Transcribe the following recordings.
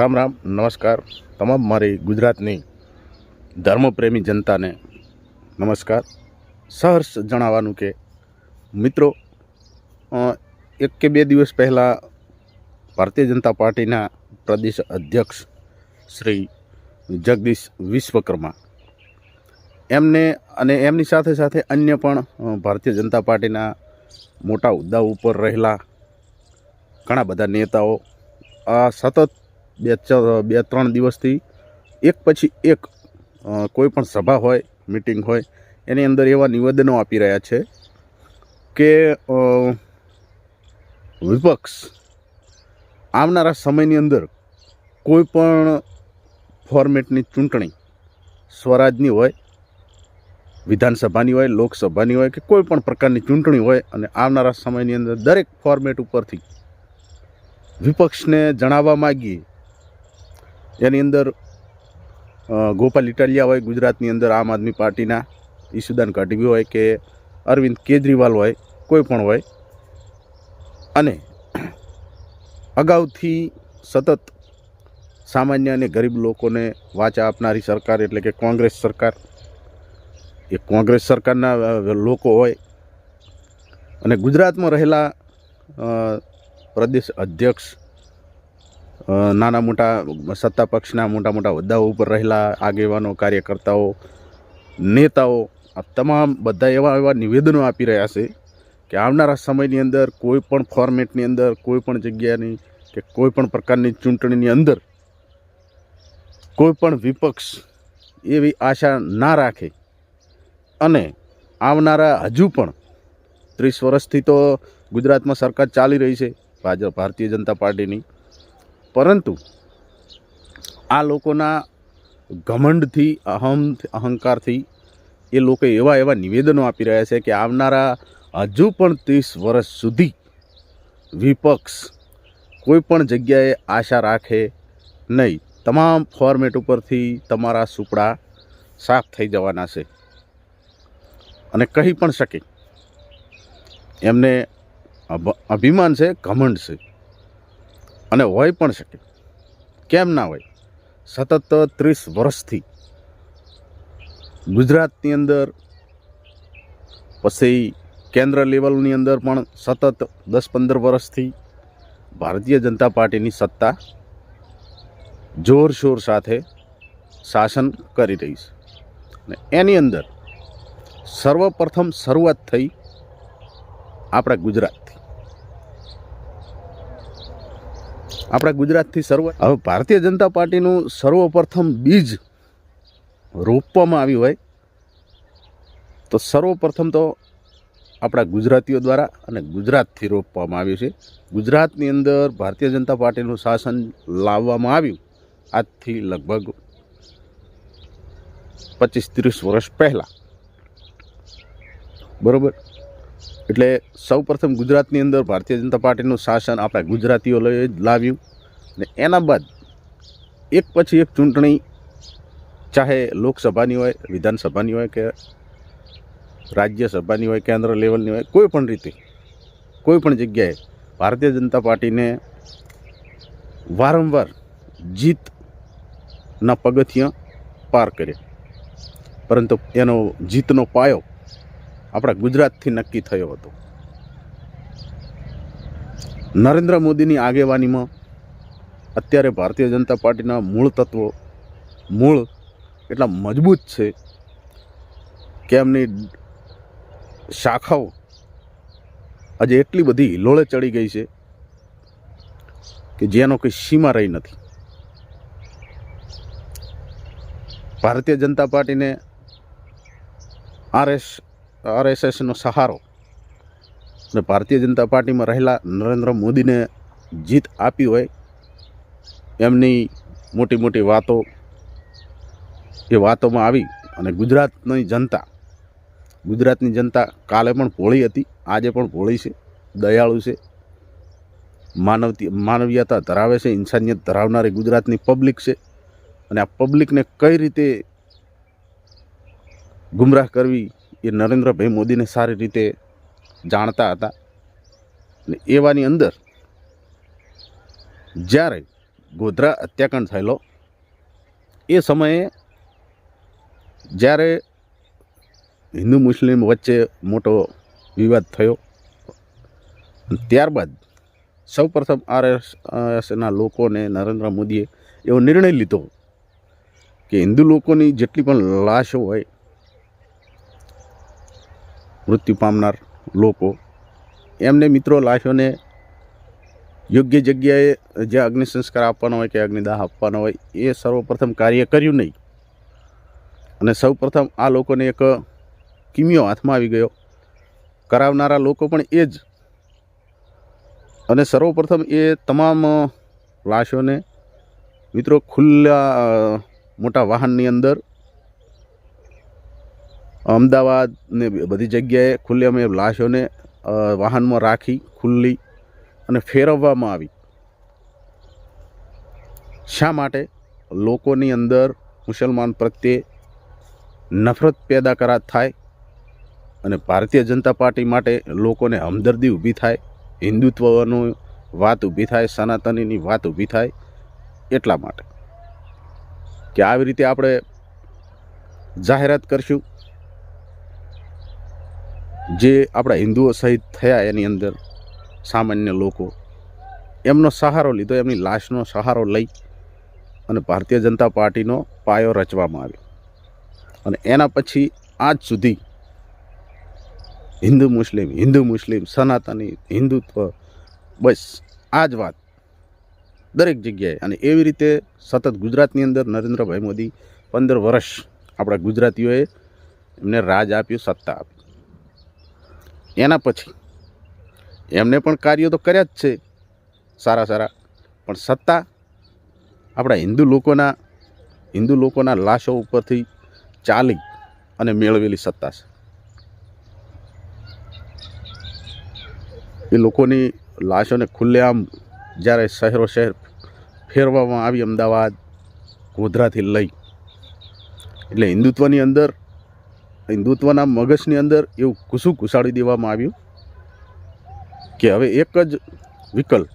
રામ રામ, નમસ્કાર. તમામ મારી ગુજરાતની ધર્મપ્રેમી જનતાને નમસ્કાર. સહર્ષ જણાવવાનું કે, મિત્રો એક કે બે દિવસ પહેલાં ભારતીય જનતા પાર્ટીના પ્રદેશ અધ્યક્ષ શ્રી જગદીશ વિશ્વકર્મા એમને અને એમની સાથે સાથે અન્ય પણ ભારતીય જનતા પાર્ટીના મોટા હોદ્દા ઉપર રહેલા ઘણા બધા નેતાઓ આ સતત બે બે, ત્રણ દિવસથી એક પછી એક કોઈ પણ સભા હોય, મિટિંગ હોય, એની અંદર એવા નિવેદનો આપી રહ્યા છે કે વિપક્ષ આવનારા સમયની અંદર કોઈ પણ ફોર્મેટની ચૂંટણી સ્વરાજની હોય, વિધાનસભાની હોય, લોકસભાની હોય કે કોઈ પણ પ્રકારની ચૂંટણી હોય અને આવનારા સમયની અંદર દરેક ફોર્મેટ ઉપરથી વિપક્ષને જણાવવા માગીએ એની અંદર ગોપાલ ઇટાલિયા હોય, ગુજરાતની અંદર આમ આદમી પાર્ટીના ઈશુદાન ગઢવી હોય કે અરવિંદ કેજરીવાલ હોય, કોઈ પણ હોય. અને અગાઉથી સતત સામાન્ય અને ગરીબ લોકોને વાચા આપનારી સરકાર એટલે કે કોંગ્રેસ સરકાર. એ કોંગ્રેસ સરકારના લોકો હોય. અને ગુજરાતમાં રહેલા પ્રદેશ અધ્યક્ષ નાના મોટા સત્તા પક્ષના મોટા મોટા હોદ્દાઓ ઉપર રહેલા આગેવાનો, કાર્યકર્તાઓ, નેતાઓ, આ તમામ બધા એવા એવા નિવેદનો આપી રહ્યા છે કે આવનારા સમયની અંદર કોઈ પણ ફોર્મેટની અંદર, કોઈ પણ જગ્યાની કે કોઈ પણ પ્રકારની ચૂંટણીની અંદર કોઈ પણ વિપક્ષ એવી આશા ના રાખે. અને આવનારા હજુ પણ ત્રીસ વર્ષથી તો ગુજરાતમાં સરકાર ચાલી રહી છે, ભાજપ, ભારતીય જનતા પાર્ટીની. પરંતુ આ લોકોના ઘમંડથી, અહમ અહંકારથી એ લોકો એવા એવા નિવેદનો આપી રહ્યા છે કે આવનારા હજુ પણ ત્રીસ વર્ષ સુધી વિપક્ષ કોઈ પણ જગ્યાએ આશા રાખે નહીં. તમામ ફોર્મેટ ઉપરથી તમારા સુપડા સાફ થઈ જવાના છે અને કહી પણ શકે. એમને અભ- અભિમાન છે, ઘમંડ છે. અને હોય પણ શકે. કેમ ના હોય? સતત ત્રીસ વર્ષથી ગુજરાતની અંદર, પછી કેન્દ્ર લેવલની અંદર પણ સતત દસ પંદર વર્ષથી ભારતીય જનતા પાર્ટીની સત્તા જોરશોર સાથે શાસન કરી રહી છે. અને એની અંદર સર્વપ્રથમ શરૂઆત થઈ આપણા ગુજરાતથી. આપણા ગુજરાતથી સર્વ હવે ભારતીય જનતા પાર્ટીનું સર્વપ્રથમ બીજ રોપવામાં આવ્યું હોય, તો સર્વપ્રથમ તો આપણા ગુજરાતીઓ દ્વારા અને ગુજરાતથી રોપવામાં આવ્યું છે. ગુજરાતની અંદર ભારતીય જનતા પાર્ટીનું શાસન લાવવામાં આવ્યું આજથી લગભગ પચીસ ત્રીસ વર્ષ પહેલાં. બરોબર? એટલે સૌ પ્રથમ ગુજરાતની અંદર ભારતીય જનતા પાર્ટીનું શાસન આપણા ગુજરાતીઓ લઈ લાવ્યું ને એના બાદ એક પછી એક ચૂંટણી ચાહે લોકસભાની હોય, વિધાનસભાની હોય કે રાજ્યસભાની હોય, કેન્દ્ર લેવલની હોય, કોઈ પણ રીતે, કોઈ પણ જગ્યાએ ભારતીય જનતા પાર્ટીને વારંવાર જીતના પગથિયાં પાર કર્યા. પરંતુ એનો જીતનો પાયો આપણા ગુજરાતથી નક્કી થયો હતો. નરેન્દ્ર મોદીની આગેવાનીમાં અત્યારે ભારતીય જનતા પાર્ટીના મૂળ તત્વો, મૂળ એટલા મજબૂત છે કે એમની શાખાઓ આજે એટલી બધી હિલોળે ચડી ગઈ છે કે જેનો કોઈ સીમા રહી નથી. ભારતીય જનતા પાર્ટીને આરએસ આરએસએસનો સહારો અને ભારતીય જનતા પાર્ટીમાં રહેલા નરેન્દ્ર મોદીને જીત આપી હોય એમની મોટી મોટી વાતો એ વાતોમાં આવી અને ગુજરાતની જનતા ગુજરાતની જનતા કાલે પણ ભોળી હતી, આજે પણ ભોળી છે, દયાળુ છે, માનવતી, માનવીયતા ધરાવે છે, ઇન્સાનિયત ધરાવનારી ગુજરાતની પબ્લિક છે અને આ પબ્લિકને કઈ રીતે ગુમરાહ કરવી એ નરેન્દ્રભાઈ મોદીને સારી રીતે જાણતા હતા. અને એવાની અંદર જ્યારે ગોધરા હત્યાકાંડ થયેલો, એ સમયે જ્યારે હિન્દુ મુસ્લિમ વચ્ચે મોટો વિવાદ થયો ત્યારબાદ સૌપ્રથમ આરએસએસના લોકોને નરેન્દ્ર મોદીએ એવો નિર્ણય લીધો કે હિન્દુ લોકોની જેટલી પણ લાશો હોય મૃત્યુ પામનાર લોકો. એમને મિત્રો લાશોને યોગ્ય જગ્યાએ જે અગ્નિ સંસ્કાર આપવાનો હોય કે અગ્નિદાહ આપવાનો હોય, એ સર્વપ્રથમ કાર્ય કર્યું નહીં. અને સૌપ્રથમ આ લોકોને એક કિમિયો હાથમાં આવી ગયો. કરાવનારા લોકો પણ એ જ. અને સર્વપ્રથમ એ તમામ લાશોને મિત્રો ખુલ્લા મોટા વાહનની અંદર અમદાવાદ ને બધી જગ્યાએ ખુલ્લી અમે લાશોને વાહનમાં રાખી ખુલ્લી અને ફેરવવામાં આવી. શા માટે? લોકોની અંદર મુસલમાન પ્રત્યે નફરત પેદા કરા થાય અને ભારતીય જનતા પાર્ટી માટે લોકોને હમદર્દી ઊભી થાય, હિન્દુત્વનું વાત ઊભી થાય, સનાતનીની વાત ઊભી થાય, એટલા માટે. કે આવી રીતે આપણે જાહેરાત કરશું જે આપણા હિન્દુઓ સહિત થયા એની અંદર સામાન્ય લોકો, એમનો સહારો લીધો, એમની લાશનો સહારો લઈ અને ભારતીય જનતા પાર્ટીનો પાયો રચવામાં આવ્યો. અને એના પછી આજ સુધી હિન્દુ મુસ્લિમ હિન્દુ મુસ્લિમ, સનાતની, હિન્દુત્વ, બસ આ જ વાત દરેક જગ્યાએ. અને એવી રીતે સતત ગુજરાતની અંદર નરેન્દ્રભાઈ મોદી પંદર વર્ષ આપણા ગુજરાતીઓએ એમને રાજ આપ્યું, સત્તા આપી. એના પછી એમને પણ કાર્યો તો કર્યા જ છે, સારા સારા. પણ સત્તા આપણા હિન્દુ લોકોના હિન્દુ લોકોના લાશો ઉપરથી ચાલી અને મેળવેલી સત્તા છે. એ લોકોની લાશોને ખુલ્લેઆમ જ્યારે શહેરો શહેર ફેરવામાં આવી અમદાવાદ, ગોધરાથી લઈ, એટલે હિન્દુત્વની અંદર હિન્દુત્વના મગજની અંદર એવું ઘૂસું ઘૂસાડી દેવામાં આવ્યું કે હવે એક જ વિકલ્પ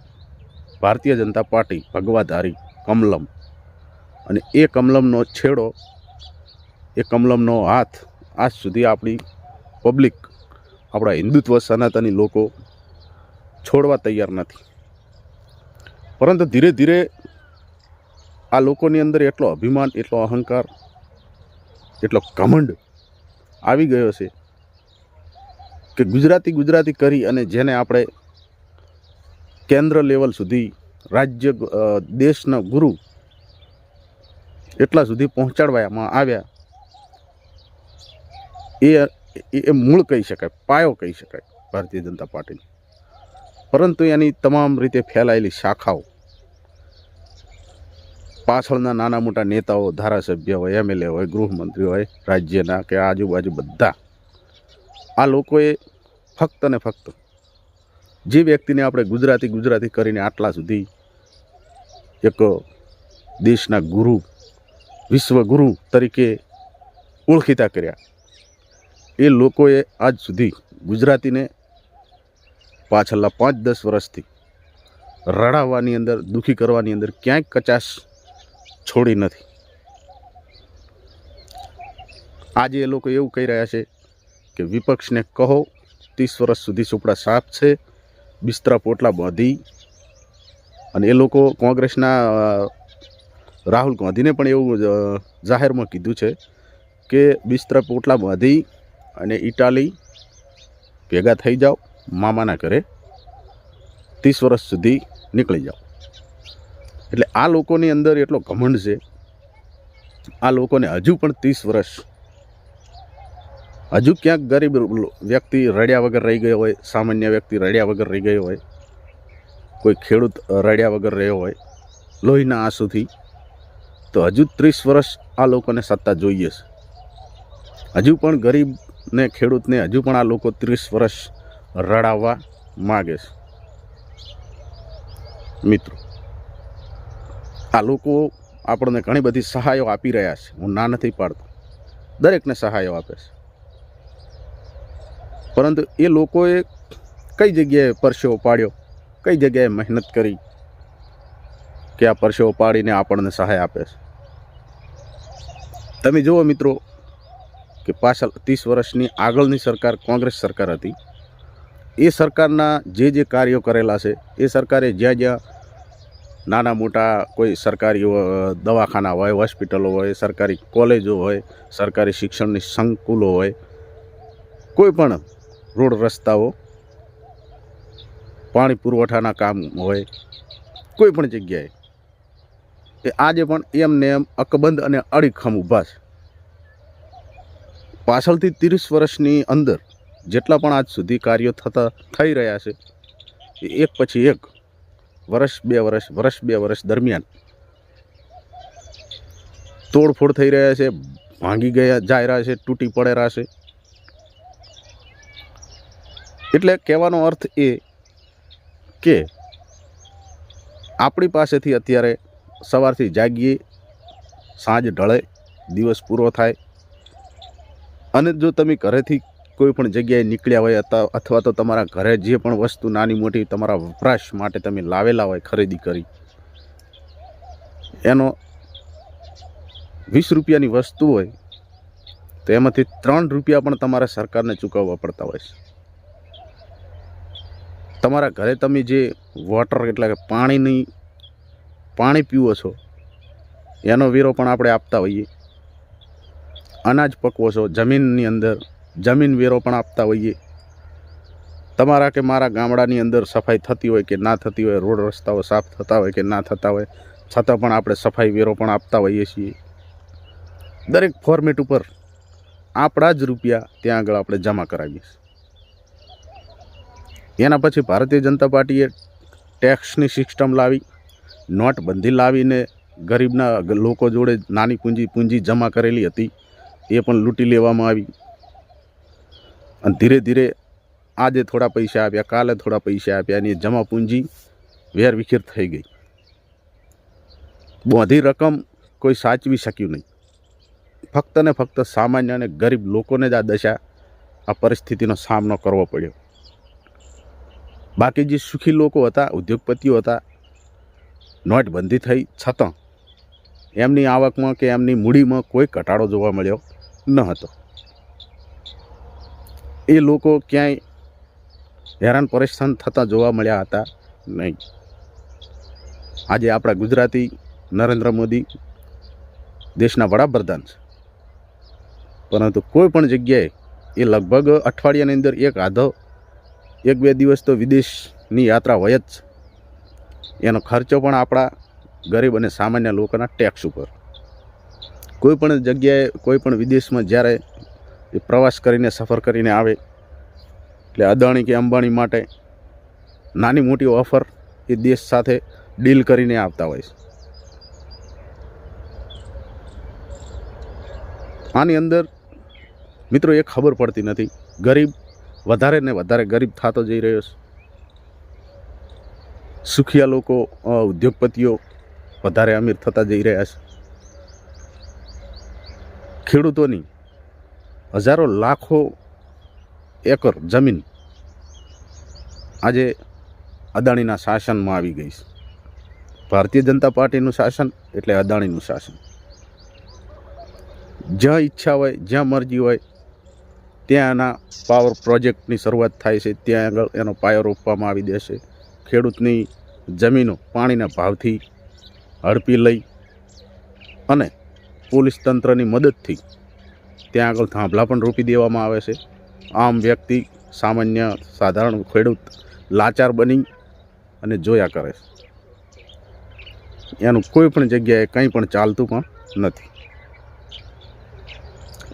ભારતીય જનતા પાર્ટી ભગવાધારી, કમલમ. અને એ કમલમનો છેડો, એ કમલમનો હાથ આજ સુધી આપણી પબ્લિક, આપણા હિન્દુત્વ સનાતની લોકો છોડવા તૈયાર નથી. પરંતુ ધીરે ધીરે આ લોકોની અંદર એટલો અભિમાન, એટલો અહંકાર, એટલો ઘમંડ આવી ગયો છે કે ગુજરાતી ગુજરાતી કરી અને જેને આપણે કેન્દ્ર લેવલ સુધી રાજ્ય દેશના ગુરુ એટલા સુધી પહોંચાડવામાં આવ્યા. એ એ મૂળ કહી શકાય, પાયો કહી શકાય ભારતીય જનતા પાર્ટીનો. પરંતુ એની તમામ રીતે ફેલાયેલી શાખાઓ પાછળના નાના મોટા નેતાઓ, ધારાસભ્ય હોય એમએલએ હોય, ગૃહમંત્રી હોય, રાજ્યના કે આજુબાજુ બધા, આ લોકોએ ફક્ત ને ફક્ત જે વ્યક્તિને આપણે ગુજરાતી ગુજરાતી કરીને આટલા સુધી એક દેશના ગુરુ, વિશ્વગુરુ તરીકે ઓળખીતા કર્યા, એ લોકોએ આજ સુધી ગુજરાતીને પાછલા પાંચ દસ વર્ષથી રડાવવાની અંદર, દુઃખી કરવાની અંદર ક્યાંય કચાશ છોડી નથી. આજે એ લોકો એવું કહી રહ્યા છે કે વિપક્ષને કહો, ત્રીસ વર્ષ સુધી સુપડા સાફ છે, બિસ્તરા પોટલા બાંધી અને એ લોકો કોંગ્રેસના રાહુલ ગાંધીને પણ એવું જાહેરમાં કીધું છે કે બિસ્તરા પોટલા બાંધી અને ઇટાલી ભેગા થઈ જાઓ, મામાના ઘરે ત્રીસ વર્ષ સુધી નીકળી જાઓ. એટલે આ લોકોની અંદર એટલો ઘમંડ છે. આ લોકોને હજુ પણ ત્રીસ વર્ષ. હજુ ક્યાંક ગરીબ વ્યક્તિ રડ્યા વગર રહી ગયો હોય, સામાન્ય વ્યક્તિ રડ્યા વગર રહી ગયો હોય, કોઈ ખેડૂત રડ્યા વગર રહ્યો હોય, લોહીના આંસુથી, તો હજુ ત્રીસ વર્ષ આ લોકોને સત્તા જોઈએ છે. હજુ પણ ગરીબને, ખેડૂતને હજુ પણ આ લોકો ત્રીસ વર્ષ રડાવવા માગે છે. મિત્રો આ લોકો આપણને ઘણી બધી સહાયો આપી રહ્યા છે. હું ના નથી પાડતો. દરેકને સહાયો આપે છે. પરંતુ એ લોકોએ કઈ જગ્યાએ પરસેવો પાડ્યો? કઈ જગ્યાએ મહેનત કરી કે આ પરસેવો પાડીને આપણને સહાય આપે છે? તમે જુઓ મિત્રો કે પાછળ ત્રીસ વર્ષની આગળની સરકાર કોંગ્રેસ સરકાર હતી. એ સરકારના જે જે કાર્યો કરેલા છે, એ સરકારે જ્યાં જ્યાં નાના મોટા કોઈ સરકારી દવાખાના હોય, હોસ્પિટલો હોય, સરકારી કોલેજો હોય, સરકારી શિક્ષણની સંકુલો હોય, કોઈ પણ રોડ રસ્તાઓ, પાણી પુરવઠાના કામ હોય, કોઈ પણ જગ્યાએ, એ આજે પણ એમને એમ અકબંધ અને અડીખમ ઊભા છે. પાછળથી ત્રીસ વર્ષની અંદર જેટલા પણ આજ સુધી કાર્યો થતા, થઈ રહ્યા છે, એ એક પછી એક વર્ષ બે વર્ષ વર્ષ બે વર્ષ દરમિયાન તોડફોડ થઈ રહ્યા છે, ભાંગી ગયા, જાય રહ્યા છે, તૂટી પડેલા છે. એટલે કહેવાનો અર્થ એ કે આપણી પાસેથી અત્યારે સવારથી જાગીએ, સાંજ ઢળે, દિવસ પૂરો થાય. અને જો તમે ઘરેથી કોઈ પણ જગ્યાએ નીકળ્યા હોય અથવા તો તમારા ઘરે જે પણ વસ્તુ નાની મોટી તમારા વપરાશ માટે તમે લાવેલા હોય ખરીદી કરી, એનો વીસ રૂપિયાની વસ્તુ હોય, તો એમાંથી ત્રણ રૂપિયા પણ તમારે સરકારને ચૂકવવા પડતા હોય છે. તમારા ઘરે તમે જે વોટર એટલે કે પાણીની, પાણી પીવો છો, એનો વેરો પણ આપણે આપતા હોઈએ. અનાજ પકવો છો, જમીનની અંદર જમીન વેરો પણ આપતા હોઈએ. તમારા કે મારા ગામડાની અંદર સફાઈ થતી હોય કે ના થતી હોય, રોડ રસ્તાઓ સાફ થતા હોય કે ના થતા હોય, છતાં પણ આપણે સફાઈ વેરો પણ આપતા હોઈએ છીએ. દરેક ફોર્મેટ ઉપર આપણા જ રૂપિયા ત્યાં આગળ આપણે જમા કરાવીએ છીએ. એના પછી ભારતીય જનતા પાર્ટીએ ટેક્સની સિસ્ટમ લાવી, નોટબંધી લાવીને ગરીબના લોકો જોડે નાની પૂંજી પૂંજી જમા કરેલી હતી, એ પણ લૂંટી લેવામાં આવી. અને ધીરે ધીરે આજે થોડા પૈસા આપ્યા, કાલે થોડા પૈસા આપ્યા અને એ જમા પૂંજી વેર વિખેર થઈ ગઈ. બધી રકમ કોઈ સાચવી શક્યું નહીં. ફક્ત ને ફક્ત સામાન્ય અને ગરીબ લોકોને જ આ દશા, આ પરિસ્થિતિનો સામનો કરવો પડ્યો. બાકી જે સુખી લોકો હતા, ઉદ્યોગપતિઓ હતા, નોટબંધી થઈ, છતાં એમની આવકમાં કે એમની મૂડીમાં કોઈ ઘટાડો જોવા મળ્યો ન હતો. એ લોકો ક્યાંય હેરાન પરેશાન થતા જોવા મળ્યા હતા નહીં. આજે આપણા ગુજરાતી નરેન્દ્ર મોદી દેશના વડાપ્રધાન છે. પરંતુ કોઈ પણ જગ્યાએ એ લગભગ અઠવાડિયાની અંદર એક આધો, એક બે દિવસ તો વિદેશની યાત્રા હોય જ એનો ખર્ચો પણ આપણા ગરીબ અને સામાન્ય લોકોના ટેક્સ ઉપર. કોઈ પણ જગ્યાએ, કોઈ પણ વિદેશમાં જ્યારે એ પ્રવાસ કરીને સફર કરીને આવે. એટલે અદાણી કે અંબાણી માટે નાની મોટી ઓફર એ દેશ સાથે ડીલ કરીને આવતા હોય છે. આની અંદર મિત્રો એ ખબર પડતી નથી, ગરીબ વધારે ને વધારે ગરીબ થતો જઈ રહ્યો છે. સુખિયા લોકો ઉદ્યોગપતિઓ વધારે અમીર થતા જઈ રહ્યા છે. ખેડૂતોની હજારો લાખો એકર જમીન આજે અદાણીના શાસનમાં આવી ગઈ છે. ભારતીય જનતા પાર્ટીનું શાસન એટલે અદાણીનું શાસન. જ્યાં ઈચ્છા હોય, જ્યાં મરજી હોય, ત્યાં એના પાવર પ્રોજેક્ટની શરૂઆત થાય છે, ત્યાં આગળ એનો પાયો રોપવામાં આવી દેશે. ખેડૂતની જમીનો પાણીના ભાવથી હડપી લઈ અને પોલીસ તંત્રની મદદથી ત્યાં આગળ થાંભલા પણ રોપી દેવામાં આવે છે. આમ વ્યક્તિ, સામાન્ય, સાધારણ ખેડૂત લાચાર બની અને જોયા કરે છે. એનું કોઈ પણ જગ્યાએ કંઈ પણ ચાલતું પણ નથી.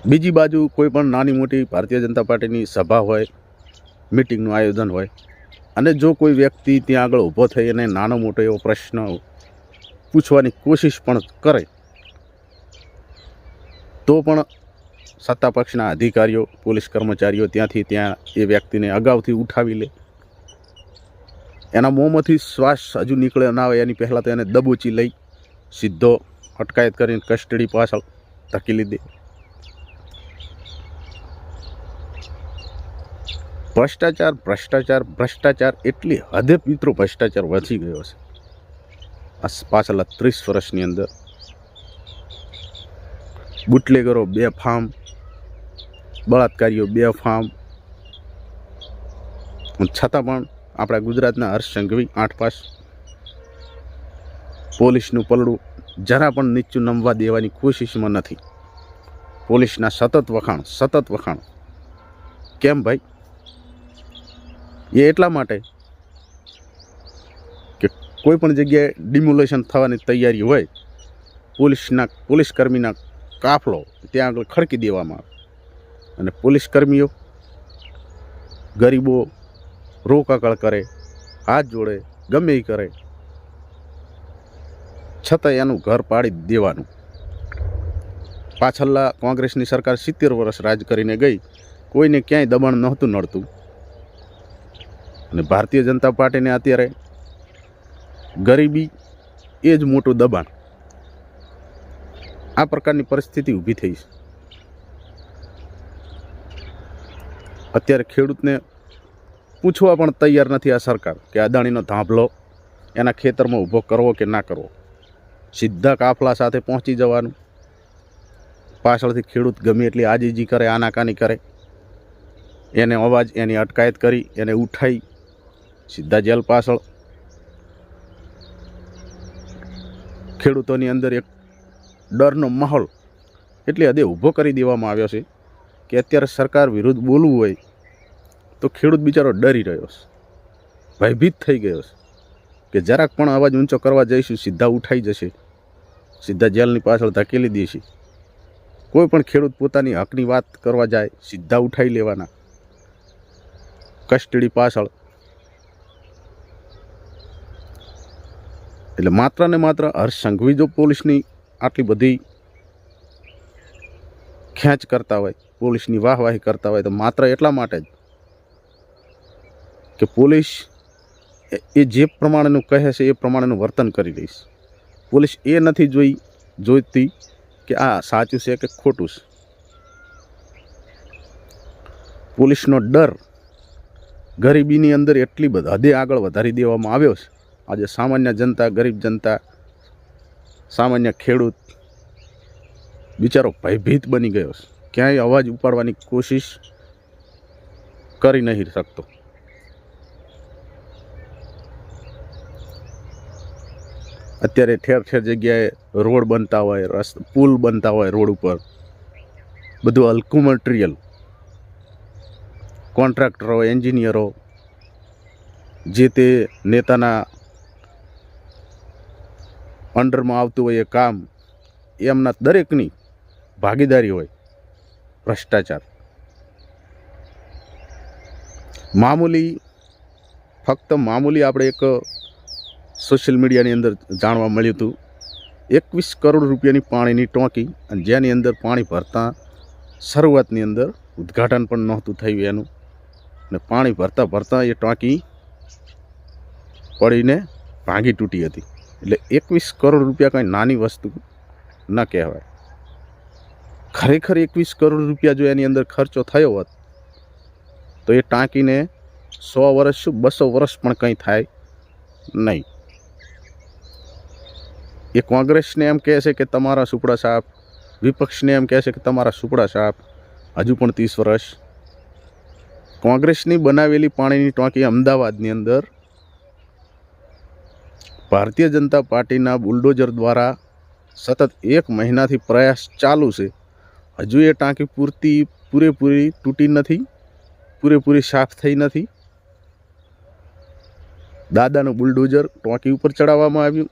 બીજી બાજુ કોઈ પણ નાની મોટી ભારતીય જનતા પાર્ટીની સભા હોય, મિટિંગનું આયોજન હોય અને જો કોઈ વ્યક્તિ ત્યાં આગળ ઊભો થઈ અને નાનો મોટો એવો પ્રશ્ન પૂછવાની કોશિશ પણ કરે, તો પણ સત્તા પક્ષના અધિકારીઓ, પોલીસ કર્મચારીઓ ત્યાંથી ત્યાં એ વ્યક્તિને અગાઉથી ઉઠાવી લે. એના મોંમાંથી શ્વાસ હજુ નીકળે ના હોય, એની પહેલાં તો એને દબોચી લઈ, સીધો અટકાયત કરીને કસ્ટડી પાછળ ધકી લીધી ભ્રષ્ટાચાર ભ્રષ્ટાચાર ભ્રષ્ટાચાર, એટલી હદે મિત્રો ભ્રષ્ટાચાર વધી ગયો છે. આ પાછલા ત્રીસ વર્ષની અંદર બુટલેગરો બે ફાર્મ બળાત્કારીઓ, બે ફાર્મ છતાં પણ આપણા ગુજરાતના હર્ષ સંઘવી આઠ પાસ પોલીસનું પલડું જરા પણ નીચું નમવા દેવાની કોશિશમાં નથી. પોલીસના સતત વખાણ સતત વખાણ. કેમ ભાઈ? એ એટલા માટે કે કોઈ પણ જગ્યાએ ડિમ્યુલેશન થવાની તૈયારી હોય, પોલીસના પોલીસ કર્મીના કાફલો ત્યાં આગળ ખડકી દેવામાં આવે. અને પોલીસ કર્મીઓ ગરીબો રોકાકળ કરે, હાથ જોડે, ગમે એ કરે છતાં એનું ઘર પાડી દેવાનું. પાછળલા કોંગ્રેસની સરકાર સિત્તેર વર્ષ રાજ કરીને ગઈ, કોઈને ક્યાંય દબાણ નહોતું નડતું. અને ભારતીય જનતા પાર્ટીને અત્યારે ગરીબી એ જ મોટું દબાણ. આ પ્રકારની પરિસ્થિતિ ઊભી થઈ છે. અત્યારે ખેડૂતને પૂછવા પણ તૈયાર નથી આ સરકાર કે અદાણીનો ધાંભલો એના ખેતરમાં ઊભો કરવો કે ના કરવો. સીધા કાફલા સાથે પહોંચી જવાનું. પાછળથી ખેડૂત ગમે એટલી આજીજી કરે, આનાકાની કરે. એને અવાજ, એની અટકાયત કરી, એને ઉઠાઈ, સીધા જેલ પાછળ. ખેડૂતોની અંદર એક ડરનો માહોલ, એટલે હદે ઊભો કરી દેવામાં આવ્યો છે. કે અત્યારે સરકાર વિરુદ્ધ બોલવું હોય તો ખેડૂત બિચારો ડરી રહ્યો છે. ભયભીત થઈ ગયો છે. કે જરાક પણ અવાજ ઊંચો કરવા જઈશું, સીધા ઉઠાઈ જશે. સીધા જેલની પાછળ ધકેલી દેશે. કોઈ પણ ખેડૂત પોતાની હકની વાત કરવા જાય, સીધા ઉઠાઈ લેવાના. કસ્ટડી પાછળ. એટલે માત્ર ને માત્ર હર્ષ સંઘવી જો પોલીસની આટલી બધી ખેંચ કરતા હોય પોલીસની વાહવાહી કરતા હોય તો માત્ર એટલા માટે જ કે પોલીસ એ- જે પ્રમાણેનું કહે છે એ પ્રમાણેનું વર્તન કરી દઈશ પોલીસ એ નથી જોઈ જોઈતી કે આ સાચું છે કે ખોટું છે. પોલીસનો ડર ગરીબીની અંદર એટલી બધા હદે આગળ વધારી દેવામાં આવ્યો છે. આજે સામાન્ય જનતા, ગરીબ જનતા, સામાન્ય ખેડૂત, બિચારો ભયભીત બની ગયો છે. ક્યાંય અવાજ ઉપાડવાની કોશિશ કરી નહીં શકતો. અત્યારે ઠેર ઠેર જગ્યાએ રોડ બનતા હોય, રસ્ત, પુલ બનતા હોય રોડ ઉપર. બધું હલકું મટીરિયલ કોન્ટ્રાક્ટરો એન્જિનિયરો જે તે નેતાના અંડરમાં આવતું હોય એ કામ, એમના દરેકની ભાગીદારી હોય. ભ્રષ્ટાચાર. મામૂલી, ફક્ત મામૂલી આપણે એક સોશિયલ મીડિયાની અંદર જાણવા મળ્યું હતું. એકવીસ કરોડ રૂપિયાની પાણીની ટોંકી અને જેની અંદર પાણી ભરતા શરૂઆતની અંદર ઉદ્ઘાટન પણ નહોતું થયું એનું. ને પાણી ભરતા ભરતા એ ટાંકી પડીને ભાંગી તૂટી હતી. એટલે એકવીસ કરોડ રૂપિયા કાંઈ નાની વસ્તુ ન કહેવાય. ખરેખર એકવીસ કરોડ રૂપિયા જો એની અંદર ખર્ચો થયો હોત, તો એ ટાંકીને સો વર્ષ, બસો વર્ષ પણ કંઈ થાય નહીં. એ કોંગ્રેસને એમ કહે છે કે તમારા સુપડા સાપ વિપક્ષને એમ કહે છે કે તમારા સુપડા સાપ હજુ પણ ત્રીસ વર્ષ. કોંગ્રેસની બનાવેલી પાણીની ટાંકી અમદાવાદની અંદર ભારતીય જનતા પાર્ટીના બુલડોઝર દ્વારા સતત એક મહિનાથી પ્રયાસ ચાલુ છે. હજુ એ ટાંકી પૂરતી પૂરેપૂરી તૂટી નથી, પૂરેપૂરી સાફ થઈ નથી. દાદાનું બુલડોઝર ટાંકી ઉપર ચડાવવામાં આવ્યું.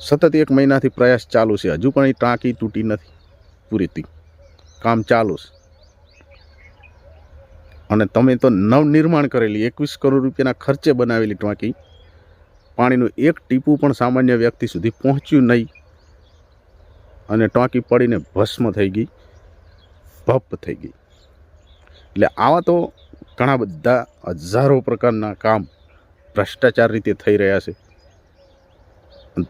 સતત એક મહિનાથી પ્રયાસ ચાલુ છે, હજુ પણ એ ટાંકી તૂટી નથી પૂરીથી. કામ ચાલુ છે. અને તમે તો નવનિર્માણ કરેલી, એકવીસ કરોડ રૂપિયાના ખર્ચે બનાવેલી ટાંકી. પાણીનું એક ટીપું પણ સામાન્ય વ્યક્તિ સુધી પહોંચ્યું નહીં. અને ટાંકી પડીને ભસ્મ થઈ ગઈ ભપ થઈ ગઈ. એટલે આવા તો ઘણા બધા હજારો પ્રકારના કામ ભ્રષ્ટાચાર રીતે થઈ રહ્યા છે.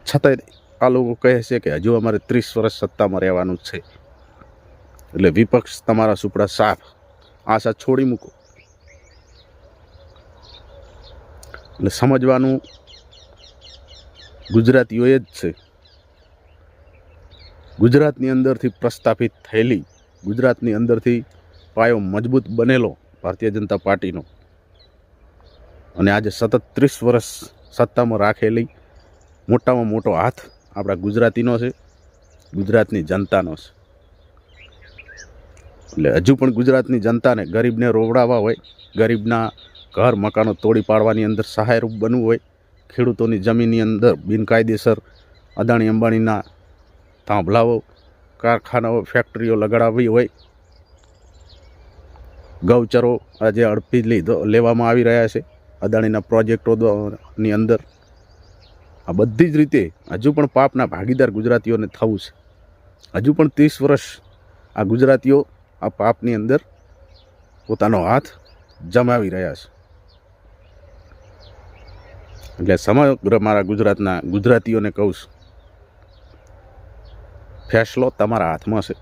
છતાંય આ લોકો કહે છે કે હજુ અમારે ત્રીસ વર્ષ સત્તામાં રહેવાનું છે. એટલે વિપક્ષ તમારા સુપડા સાફ આશા છોડી મૂકો. એટલે સમજવાનું ગુજરાતીઓએ જ છે ગુજરાતની અંદરથી પ્રસ્થાપિત થયેલી, ગુજરાતની અંદરથી પાયો મજબૂત બનેલો ભારતીય જનતા પાર્ટીનો. અને આજે સતત ત્રીસ વર્ષ સત્તામાં રાખેલી, મોટામાં મોટો હાથ આપણા ગુજરાતીનો છે, ગુજરાતની જનતાનો છે. એટલે હજુ પણ ગુજરાતની જનતાને ગરીબને રોવડાવવા હોય, ગરીબના ઘર મકાનો તોડી પાડવાની અંદર સહાયરૂપ બનવું હોય, ખેડૂતોની જમીનની અંદર બિનકાયદેસર અદાણી અંબાણીના થાંભલાઓ, કારખાનાઓ, ફેક્ટરીઓ લગાડાવી હોય. ગૌચરો આજે અડપી લીધો, લેવામાં આવી રહ્યા છે અદાણીના પ્રોજેક્ટો ની અંદર. આ બધી જ રીતે હજુ પણ પાપના ભાગીદાર ગુજરાતીઓને થવું છે. હજુ પણ ત્રીસ વર્ષ આ ગુજરાતીઓ આ પાપની અંદર પોતાનો હાથ જમાવી રહ્યા છે. એટલે સમગ્ર મારા ગુજરાતના ગુજરાતીઓને કહું છું ફેસલો તમારા હાથમાં છે.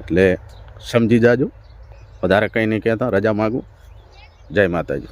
એટલે સમજી જાજો. વધારે કંઈ નહીં કહેતા. રજા માગું. જય માતાજી.